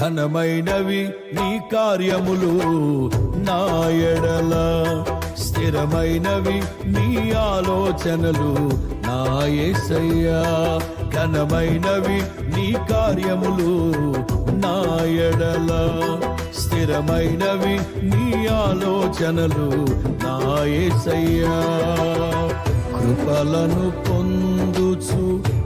ఘనమైనవి నీ కార్యములు నా ఎడల. స్థిరమైనవి నీ ఆలోచనలు నా ఏసయ్యా. ఘనమైనవి నీ కార్యములు నా ఎడల. స్థిరమైనవి నీ ఆలోచనలు నా ఏసయ్యా. కృపలను పొందుచు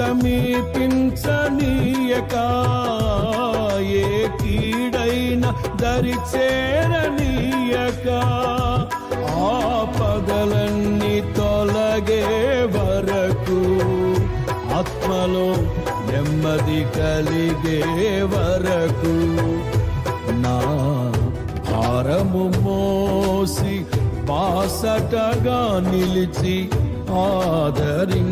సమీపించనీయక ఏ కీడైన దరి చేరనీయక ఆపదలన్నీ తొలగే వరకు ఆత్మలో నెమ్మది కలిగే వరకు నా భారము మోసి బాసటగా నిలిచి ఆదరించితివి.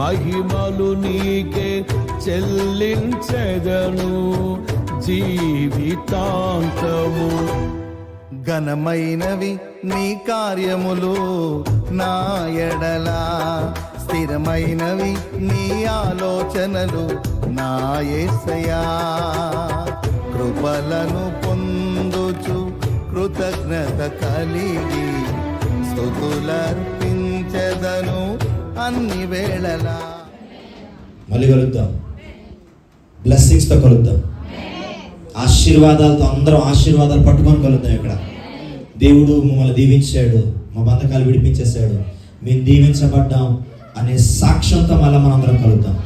మహిమలు నీకే చెల్లించెదను జీవితాంతము. ఘనమైనవి నీ కార్యములు నా ఎడలా. స్థిరమైనవి నీ ఆలోచనలు నా ఏసయా. కృపలను పొందుచు కృతజ్ఞత కలిగి స్థుతులర్పించెదను అన్ని వేళలా. మళ్ళీ కలుద్దాం. బ్లెస్సింగ్స్తో కలుద్దాం. ఆశీర్వాదాలతో అందరం ఆశీర్వాదాలు పట్టుకొని కలుద్దాం ఇక్కడ. దేవుడు మమ్మల్ని దీవించాడు. మా బంధకాలు విడిపించేశాడు. మేము దీవించబడ్డాం అనే సాక్ష్యంతో మళ్ళీ మనందరం కలుద్దాం.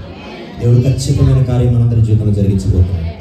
దేవుడు ఖచ్చితమైన కార్యం మనందరి జీవితంలో జరిగించబోతున్నాం